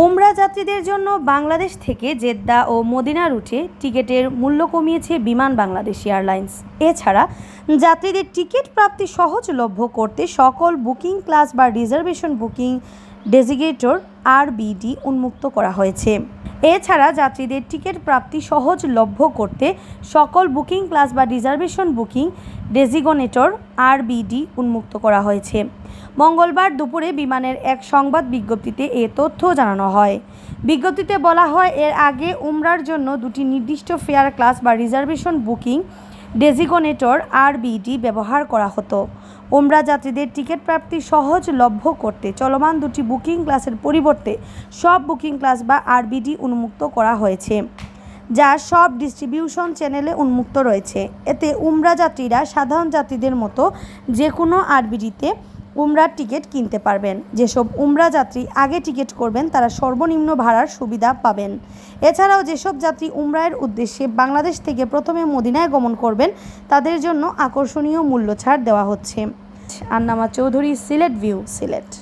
ওমরা যাত্রীদের জন্য বাংলাদেশ থেকে জেদ্দা ও মদিনা রুটে টিকিটের মূল্য কমিয়েছে বিমান বাংলাদেশ এয়ারলাইন্স। এছাড়া যাত্রীদের টিকিট প্রাপ্তি সহজলভ্য করতে সকল বুকিং ক্লাস বা রিজার্ভেশন বুকিং ডেজিগেটর আরবিডি উন্মুক্ত করা হয়েছে। এছাড়া যাত্রীদের টিকিট প্রাপ্তি সহজলভ্য করতে সকল বুকিং ক্লাস বা রিজার্ভেশন বুকিং ডেজিগনেটর আরবিডি উন্মুক্ত করা হয়েছে। মঙ্গলবার দুপুরে বিমানের এক সংবাদ বিজ্ঞপ্তিতে এ তথ্য জানানো হয়। বিজ্ঞপ্তিতে বলা হয়, এর আগে উমরার জন্য দুটি নির্দিষ্ট ফেয়ার ক্লাস বা রিজার্ভেশন বুকিং ডেজিগনেটর আরবিডি ব্যবহার করা হতো। ওমরা যাত্রীদের টিকিট প্রাপ্তি সহজলভ্য করতে চলমান দুটি বুকিং ক্লাসের পরিবর্তে সব বুকিং ক্লাস বা আরবিডি উন্মুক্ত করা হয়েছে, যা সব ডিস্ট্রিবিউশন চ্যানেলে উন্মুক্ত রয়েছে। এতে উমরা যাত্রীরা সাধারণ যাত্রীদের মতো যে কোনো আরবিডিতে উমরার টিকিট কিনতে পারবেন। যেসব উমরা যাত্রী আগে টিকিট করবেন, তারা সর্বনিম্ন ভাড়ার সুবিধা পাবেন। এছাড়াও যেসব যাত্রী উমরায়ের উদ্দেশ্যে বাংলাদেশ থেকে প্রথমে মদিনায় গমন করবেন, তাদের জন্য আকর্ষণীয় মূল্য ছাড় দেওয়া হচ্ছে। আন্নামা চৌধুরী, সিলেট ভিউ, সিলেট।